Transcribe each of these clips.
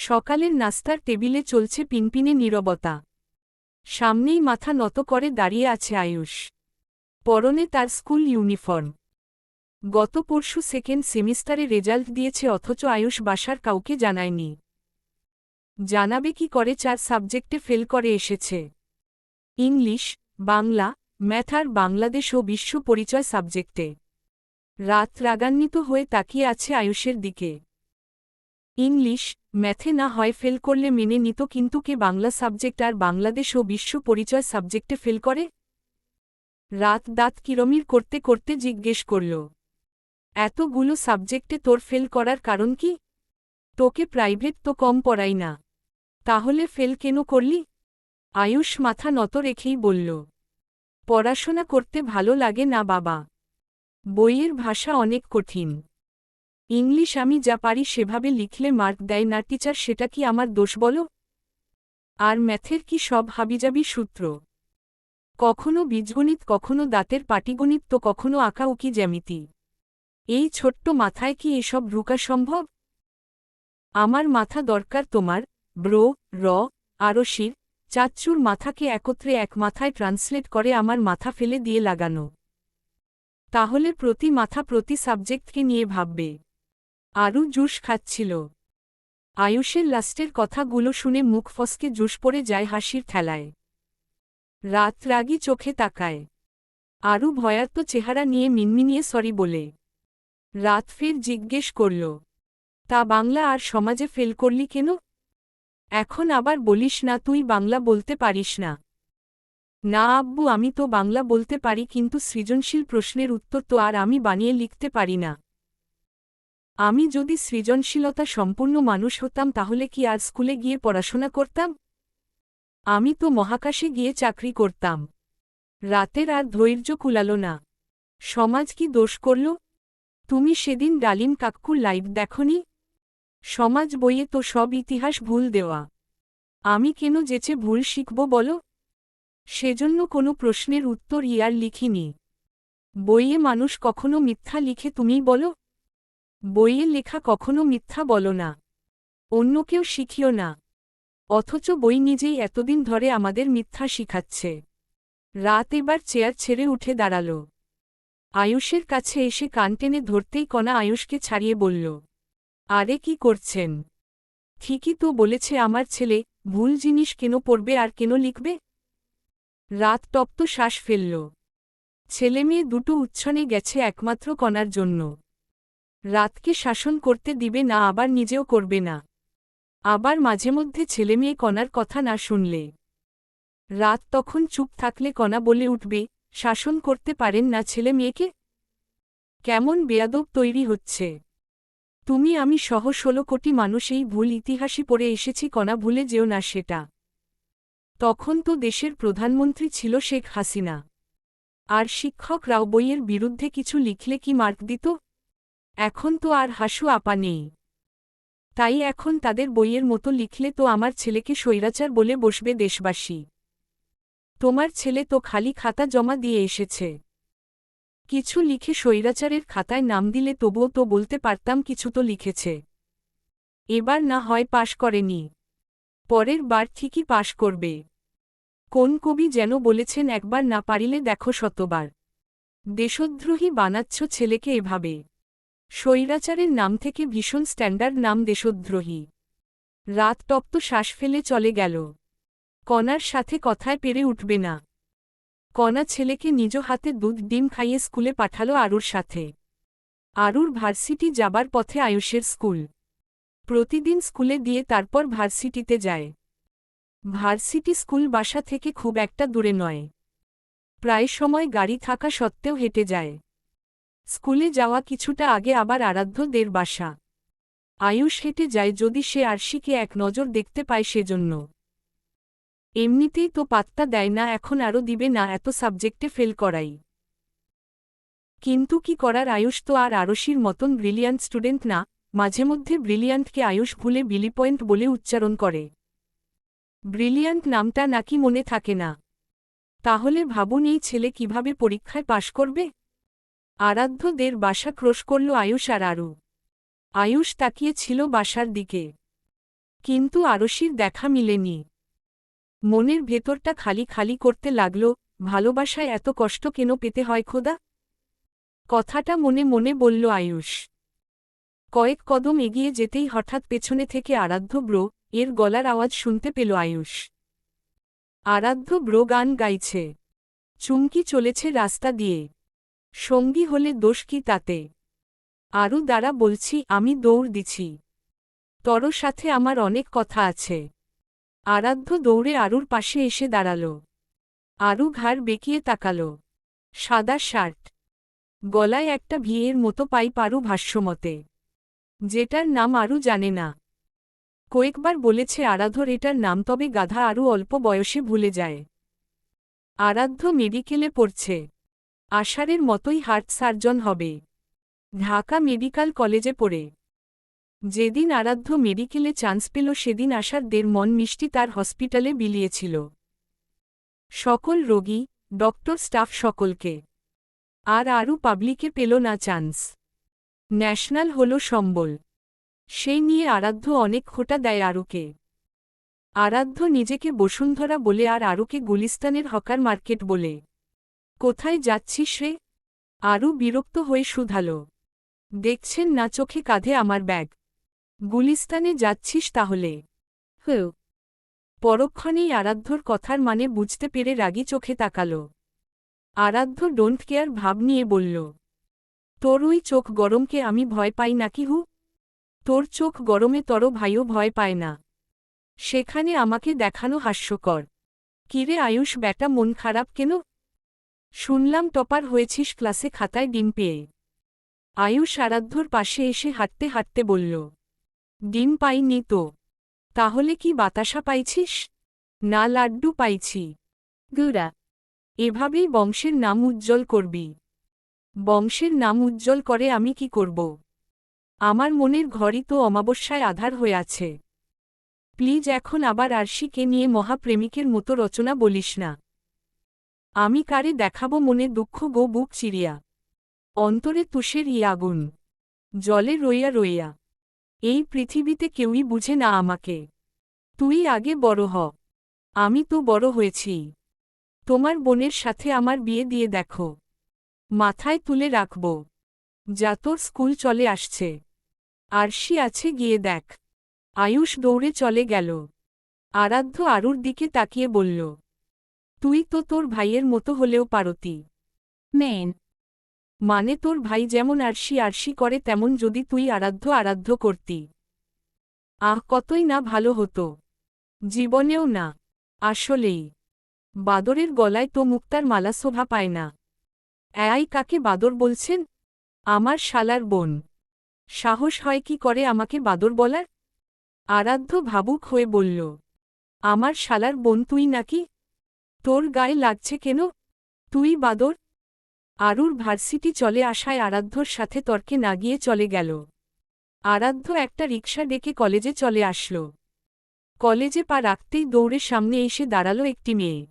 সকালের নাস্তার টেবিলে চলছে পিনপিনে নীরবতা। সামনেই মাথা নত করে দাঁড়িয়ে আছে আয়ুষ। পরনে তার স্কুল ইউনিফর্ম। গত পরশু সেকেন্ড সেমিস্টারে রেজাল্ট দিয়েছে অথচ আয়ুষ বাসার কাউকে জানায়নি। জানাবে কি করে চার সাবজেক্টে ফেল করে এসেছে। ইংলিশ, বাংলা, ম্যাথ আর বাংলাদেশ ও বিশ্ব পরিচয় সাবজেক্টে। রাত রাগান্বিত হয়ে তাকিয়ে আছে আয়ুষের দিকে। ইংলিশ, ম্যাথে না হয় ফেল করলে মেনে নিত কিন্তু কে বাংলা সাবজেক্ট আর বাংলাদেশ ও বিশ্ব পরিচয় সাবজেক্টে ফেল করে? রাত দাঁত কিরমির করতে করতে জিজ্ঞেস করল। এতগুলো সাবজেক্টে তোর ফেল করার কারণ কি? তোকে প্রাইভেট তো কম পড়াই না। তাহলে ফেল কেন করলি? আয়ুষ মাথা নত রেখেই বলল। পড়াশোনা করতে ভালো লাগে না বাবা। বইয়ের ভাষা অনেক কঠিন। ইংলিশ আমি যা পারি সেভাবে লিখলে মার্ক দেয় না, টিচার সেটা কি আমার দোষ বলো? আর ম্যাথের কি সব হাবিজাবি সূত্র? কখনো বীজগণিত, কখনো দাঁতের পাটিগণিত, তো কখনো আঁকাউকি জ্যামিতি। এই ছোট্ট মাথায় কি এসব রুকা সম্ভব? আমার মাথা দরকার তোমার, ব্রো, র, আরশির। চাচ্চুর মাথাকে একত্রে এক মাথায় ট্রান্সলেট করে আমার মাথা ফেলে দিয়ে লাগানো। তাহলে প্রতি মাথা প্রতি সাবজেক্টকে নিয়ে ভাববে। আরও জুস খাচ্ছিল। আয়ুষের লাস্টের কথাগুলো শুনে মুখ ফসকে জুস পড়ে যায় হাসির ঠেলায়। রাত রাগি চোখে তাকায়। আরও ভয়ার্ত চেহারা নিয়ে মিনমিনিয়ে সরি বলে। রাত ফের জিজ্ঞেস করল, তা বাংলা আর সমাজে ফেল করলি কেন? এখন আবার বলিস না তুই বাংলা বলতে পারিস না। না আব্বু, আমি তো বাংলা বলতে পারি, কিন্তু সৃজনশীল প্রশ্নের উত্তর তো আর আমি বানিয়ে লিখতে পারি না। আমি যদি সৃজনশীলতা সম্পূর্ণ মানুষ হতাম তাহলে কি আর স্কুলে গিয়ে পড়াশোনা করতাম? আমি তো মহাকাশে গিয়ে চাকরি করতাম। রাতের আর ধৈর্য কুলাল না। সমাজ কি দোষ করল? তুমি সেদিন ডালিম কাক্কুর লাইভ দেখনি? সমাজ বইয়ে তো সব ইতিহাস ভুল দেওয়া। আমি কেন যেচে ভুল শিখব বলো? সেজন্য কোনো প্রশ্নের উত্তর ইয়ার লিখিনি। বইয়ে মানুষ কখনো মিথ্যা লিখে তুমিই বলো? বইয়ে লেখা কখনো মিথ্যা বলো না। অন্য কেউ শিখিও না। অথচ বই নিজেই এতদিন ধরে আমাদের মিথ্যা শিখাচ্ছে। রাত এবার চেয়ার ছেড়ে উঠে দাঁড়াল। আয়ুষের কাছে এসে কান টেনে ধরতেই কণা আয়ুষকে ছাড়িয়ে বলল, আরে কি করছেন? ঠিকই তো বলেছে আমার ছেলে, ভুল জিনিস কেন পড়বে আর কেন লিখবে? রাত তপ্ত শ্বাস ফেলল। ছেলেমেয়ে দুটো উচ্ছনে গেছে একমাত্র কণার জন্য। রাতকে শাসন করতে দিবে না, আবার নিজেও করবে না। আবার মাঝে মধ্যে ছেলেমেয়ে কণার কথা না শুনলে। রাত তখন চুপ থাকলে কণা বলে উঠবে, শাসন করতে পারেন না ছেলে মেয়েকে? কেমন বেয়াদব তৈরি হচ্ছে। তুমি আমি সহ ষোলো কোটি মানুষ এই ভুল ইতিহাসই পড়ে এসেছি, কণা ভুলে যেও না সেটা। তখন তো দেশের প্রধানমন্ত্রী ছিল শেখ হাসিনা। আর শিক্ষকরাও বইয়ের বিরুদ্ধে কিছু লিখলে কি মার্ক দিত? এখন তো আর হাসু আপা নেই। তাই এখন তাদের বইয়ের মতো লিখলে তো আমার ছেলেকে স্বৈরাচার বলে বসবে দেশবাসী। তোমার ছেলে তো খালি খাতা জমা দিয়ে এসেছে। কিছু লিখে স্বৈরাচারের খাতায় নাম দিলে তবুও তো বলতে পারতাম কিছু তো লিখেছে। এবার না হয় পাশ করেনি। পরের বার ঠিকই পাশ করবে। কোন কবি যেন বলেছেন, একবার না পারিলে দেখো শতবার। দেশদ্রোহী বানাচ্ছ ছেলেকে এভাবে। স্বৈরাচারের নাম থেকে ভীষণ স্ট্যান্ডার্ড নাম দেশদ্রোহী। রাত তপ্ত শ্বাস ফেলে চলে গেল। কণার সাথে কথায় পেরে উঠবে না। কণা ছেলেকে নিজ হাতে দুধ, ডিম খাইয়ে স্কুলে পাঠালো আরুর সাথে। আরুর ভার্সিটি যাবার পথে আয়ুষের স্কুল। প্রতিদিন স্কুলে দিয়ে তারপর ভার্সিটিতে যায়। ভার্সিটি স্কুল বাসা থেকে খুব একটা দূরে নয়। প্রায় সময় গাড়ি থাকা সত্ত্বেও হেঁটে যায়। স্কুলে যাওয়া কিছুটা আগে আবার আরাধ্যদের বাসা। আয়ুষ হেঁটে যায় যদি সে আরশিকে এক নজর দেখতে পায় সেজন্য। এমনিতেই তো পাত্তা দেয় না, এখন আরও দিবে না, এত সাবজেক্টে ফেল করাই। কিন্তু কি করার আয়ুষ তো আর আরশির মতন ব্রিলিয়ান্ট স্টুডেন্ট না, মাঝে মধ্যে ব্রিলিয়ান্টকে আয়ুষ ভুলে বিলি পয়েন্ট বলে উচ্চারণ করে। ব্রিলিয়ান্ট নামটা নাকি মনে থাকে না। তাহলে ভাবুন এই ছেলে কীভাবে পরীক্ষায় পাশ করবে? আরাধ্যদের বাসা ক্রোশ করল আয়ুষ আর আরু। আয়ুষ তাকিয়ে ছিল বাসার দিকে। কিন্তু আরশির দেখা মিলেনি। মনের ভেতরটা খালি খালি করতে লাগল, ভালোবাসায় এত কষ্ট কেন পেতে হয় খোদা? কথাটা মনে মনে বলল আয়ুষ। কয়েক কদম এগিয়ে যেতেই হঠাৎ পেছনে থেকে আরাধ্য ব্রো, এর গলার আওয়াজ শুনতে পেল আয়ুষ। আরাধ্য ব্রো গান গাইছে। চুমকি চলেছে রাস্তা দিয়ে। সঙ্গী হলে দোষ কি তাতে? আরও দ্বারা বলছি, আমি দৌড় দিছি। তর সাথে আমার অনেক কথা আছে। আরাধ্য দৌড়ে আরুর পাশে এসে দাঁড়াল। আরু ঘাড় বেঁকিয়ে তাকাল। সাদা শার্ট। গলায় একটা ভিয়ের মতো পাই পারু ভাষ্যমতে। যেটার নাম আরু জানে না। কয়েকবার বলেছে আরাধর এটার নাম, তবে গাধা আরু অল্প বয়সে ভুলে যায়। আরাধ্য মেডিকেলে পড়ছে। আষাঢ়ের মতোই হার্ট সার্জন হবে। ঢাকা মেডিকেল কলেজে পড়ে। যেদিন আরাধ্য মেডিকেলে চান্স পেল, সেদিন আসার দের মন মিষ্টি তার হসপিটালে বিলিয়েছিল। সকল রোগী, ডক্টর, স্টাফ সকলকে। আর আরও পাবলিকে পেল না চান্স। ন্যাশনাল হল সম্বল। সেই নিয়ে আরাধ্য অনেক খোটা দেয় আরুকে। আরাধ্য নিজেকে বসুন্ধরা বলে আর আরুকে গুলিস্তানের হকার মার্কেট বলে। কোথায় যাচ্ছিস রে আরও বিরক্ত হয়ে শুধাল। দেখছেন না চোখে কাঁধে আমার ব্যাগ। গুলিস্তানে যাচ্ছিস তাহলে। হু। পরক্ষণেই আরাধ্যর কথার মানে বুঝতে পেরে রাগী চোখে তাকাল। আরাধ্য ডোন্ট কেয়ার ভাব নিয়ে বলল, তোর ওই চোখ গরমকে আমি ভয় পাই নাকি হু? তোর চোখ গরমে তর ভাইও ভয় পায় না। সেখানে আমাকে দেখানো হাস্যকর। কিরে আয়ুষ, ব্যাটা মন খারাপ কেন? শুনলাম টপার হয়েছিস ক্লাসে খাতায় ডিম পেয়ে। আয়ুষ আরাধ্যর পাশে এসে হাঁটতে হাঁটতে বলল, ডিম পাইনি তো, তাহলে কি বাতাসা পাইছিস? না, লাড্ডু পাইছি। গুড়া, এভাবেই বংশের নাম উজ্জ্বল করবি। বংশের নাম উজ্জ্বল করে আমি কি করব? আমার মনের ঘরই তো অমাবস্যায় আধার হয়ে আছে। প্লিজ, এখন আবার আরশিকে নিয়ে মহাপ্রেমিকের মতো রচনা বলিস না। আমি কারে দেখাবো মনে দুঃখ গো বুক চিরিয়া। অন্তরে তুষের ই আগুন। জলে রইয়া রইয়া। এই পৃথিবীতে কেউই বুঝে না আমাকে। তুই আগে বড় হ। আমি তো বড় হয়েছি। তোমার বোনের সাথে আমার বিয়ে দিয়ে দেখো। মাথায় তুলে রাখব। যা তোর স্কুল চলে আসছে। আরশি আছে গিয়ে দেখ। আয়ুষ দৌড়ে চলে গেল। আরাধ্য আরুর দিকে তাকিয়ে বলল তুই তো তোর ভাইয়ের মতো হলেও পারতি। মেন। মানে তোর ভাই যেমন আরশি আরশি করে তেমন যদি তুই আরাধ্য আরাধ্য করতি। আহ কতই না ভালো হতো। জীবনেও না। আসলেই। বাদরের গলায় তো মুক্তার মালা শোভা পায় না। অ্যাই কাকে বাদর বলছেন? আমার শালার বোন। সাহস হয় কি করে আমাকে বাদর বলার? আরাধ্য ভাবুক হয়ে বলল আমার শালার বোন তুই নাকি? তোর গায়ে লাগছে কেন? তুই বাদর। আরুর ভার্সিটি চলে আসায় আরাধ্যর সাথে তর্কে না গিয়ে চলে গেল। আরাধ্য একটা রিক্সা ডেকে কলেজে চলে আসল। কলেজে পা রাখতেই দৌড়ে সামনে এসে দাঁড়াল একটি মেয়ে।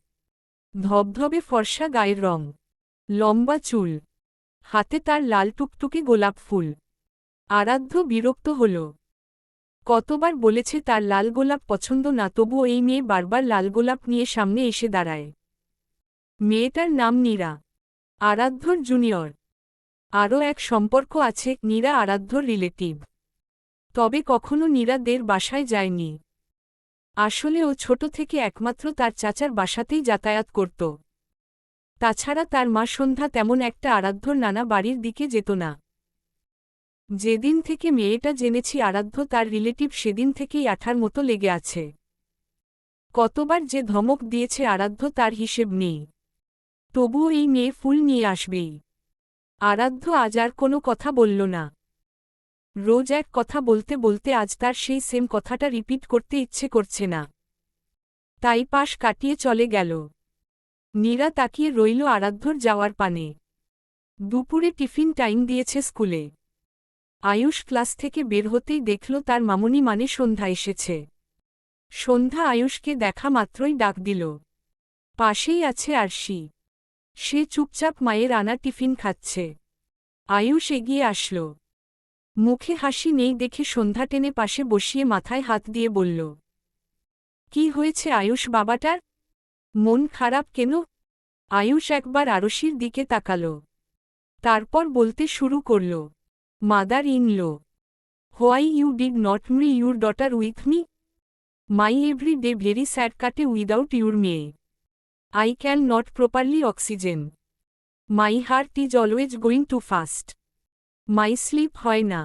ধবধবে ফর্সা গায়ের রং। লম্বা চুল। হাতে তার লাল টুকটুকে গোলাপ ফুল। আরাধ্য বিরক্ত হল। কতবার বলেছে তার লাল গোলাপ পছন্দ না, তবুও এই মেয়ে বারবার লাল গোলাপ নিয়ে সামনে এসে দাঁড়ায়। মেয়েটার নাম নীরা। আরাধ্যর জুনিয়র। আরও এক সম্পর্ক আছে, নীরা আরাধ্যর রিলেটিভ। তবে কখনো নীরাদের বাসায় যায়নি। আসলে ও ছোট থেকে একমাত্র তার চাচার বাসাতেই যাতায়াত করত। তাছাড়া তার মা সন্ধ্যা তেমন একটা আরাধ্যর নানা বাড়ির দিকে যেত না। যেদিন থেকে মেয়েটা জেনেছি আরাধ্য তার রিলেটিভ সেদিন থেকেই আঠার মতো লেগে আছে। কতবার যে ধমক দিয়েছে আরাধ্য তার হিসেব নেই। তবুও এই মেয়ে ফুল নিয়ে আসবেই। আরাধ্য আজ আর কোনো কথা বলল না। রোজ এক কথা বলতে বলতে আজ তার সেই সেম কথাটা রিপিট করতে ইচ্ছে করছে না। তাই পাশ কাটিয়ে চলে গেল। নীরা তাকিয়ে রইল আরাধ্যর যাওয়ার পানে। দুপুরে টিফিন টাইম দিয়েছে স্কুলে। আয়ুষ ক্লাস থেকে বের হতেই দেখল তার মামনি মানে সন্ধ্যা এসেছে। সন্ধ্যা আয়ুষকে দেখা মাত্রই ডাক দিল। পাশেই আছে আরশি। সে চুপচাপ মায়ের আনা টিফিন খাচ্ছে। আয়ুষ এগিয়ে আসল। মুখে হাসি নেই দেখে সন্ধ্যা টেনে পাশে বসিয়ে মাথায় হাত দিয়ে বলল, কি হয়েছে আয়ুষ বাবাটার? মন খারাপ কেন? আয়ুষ একবার আরশির দিকে তাকাল। তারপর বলতে শুরু করল mother in law why you did not me your daughter with me my every day very sad কাটে উইদাউট ইউর মেয়ে I can not properly oxygen my heart is always going to fast my sleep হয় না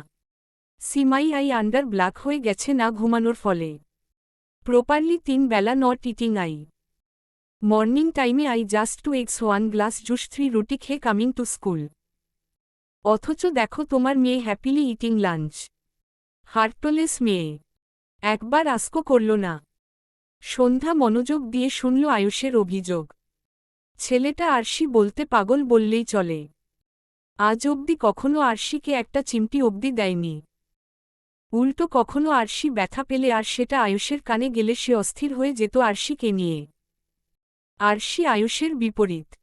সিমাই I under black হয়ে গেছে না ঘুমানোর ফলে। Properly তিন বেলা নট ইটিং আই মর্নিং টাইমে I just two x one glass juice three রুটি খেয়ে কামিং টু স্কুল অথচ দেখো তোমার মেয়ে হ্যাপিলি ইটিং লাঞ্চ হার্টলেস মেয়ে। একবার আস্কো করল না। সন্ধ্যা মনোযোগ দিয়ে শুনল আয়ুষের অভিযোগ। ছেলেটা আরশি বলতে পাগল বললেই চলে। আজ অবধি কখনো আরশিকে একটা চিমটি অবধি দেয়নি। উল্টো কখনো আরশি ব্যথা পেলে আর সেটা আয়ুষের কানে গেলে সে অস্থির হয়ে যেত আরশিকে নিয়ে। আরশি আয়ুষের বিপরীত।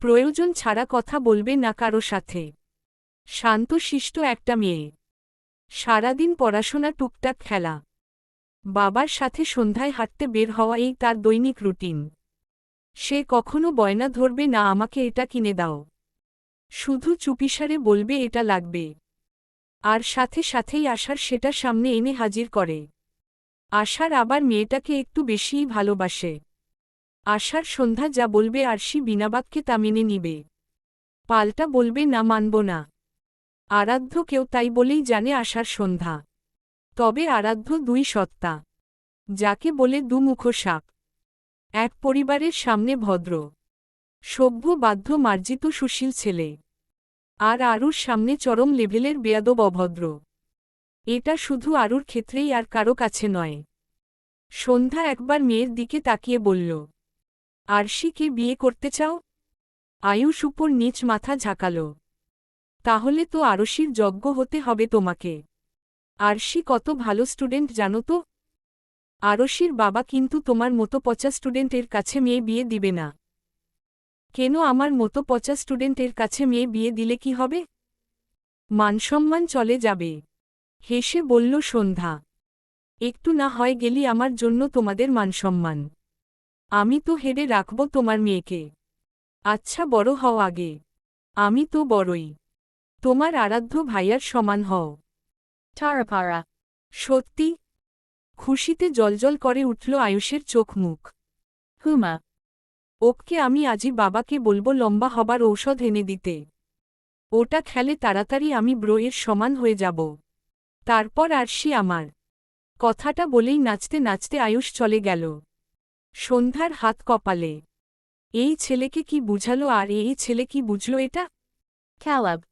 প্রয়োজন ছাড়া কথা বলবে না কারও সাথে। শান্তশিষ্ট একটা মেয়ে। সারাদিন পড়াশোনা টুকটাক খেলা। বাবার সাথে সন্ধ্যায় হাঁটতে বের হওয়া এই তার দৈনিক রুটিন। সে কখনো বয়না ধরবে না, আমাকে এটা কিনে দাও। শুধু চুপিসারে বলবে এটা লাগবে। আর সাথে সাথেই আশার সেটা সামনে এনে হাজির করে। আশার আবার মেয়েটাকে একটু বেশিই ভালোবাসে। আশার সন্ধ্যা যা বলবে আর আরশি বিনাবাক্যে তা মেনে নিবে। পাল্টা বলবে, না, মানব না। আরাধ্য কেউ তাই বলেই জানে আশার সন্ধ্যা। তবে আরাধ্য দুই সত্তা। যাকে বলে দুমুখ সাপ। এক পরিবারের সামনে ভদ্র। সভ্য, বাধ্য, মার্জিত, সুশীল ছেলে। আর আরুর সামনে চরম লেভেলের বেয়াদব, অভদ্র। এটা শুধু আরুর ক্ষেত্রেই আর কারও কাছে নয়। সন্ধ্যা একবার মেয়ের দিকে তাকিয়ে বলল আরশিকে বিয়ে করতে চাও? আয়ুষ উপর নিচ মাথা ঝাঁকাল। তাহলে তো আরশির যজ্ঞ হতে হবে তোমাকে। আরশি কত ভালো স্টুডেন্ট জানো তো? আরশির বাবা কিন্তু তোমার মতো পচা স্টুডেন্টের কাছে মেয়ে বিয়ে দিবে না। কেন আমার মতো পচা স্টুডেন্টের কাছে মেয়ে বিয়ে দিলে কি হবে? মানসম্মান চলে যাবে। হেসে বলল সন্ধ্যা, একটু না হয় গেলি আমার জন্য তোমাদের মানসম্মান। আমি তো হেরে রাখব তোমার মেয়েকে। আচ্ছা বড় হও আগে। আমি তো বড়ই। তোমার আরাধ্য ভাইয়ার সমান হও। Tarapara. সত্যি? খুশিতে জলজল করে উঠল আয়ুষের চোখ মুখ। Huma. ওকে আমি আজই বাবাকে বলব লম্বা হবার ঔষধ এনে দিতে। ওটা খেলে তাড়াতাড়ি আমি ব্রয়ের সমান হয়ে যাব। তারপর আরশি আমার। কথাটা বলেই নাচতে নাচতে আয়ুষ চলে গেল। সন্ধ্যার হাত কপালে। এই ছেলেকে কি বুঝালো আর এই ছেলে কি বুঝল এটা? Caleb.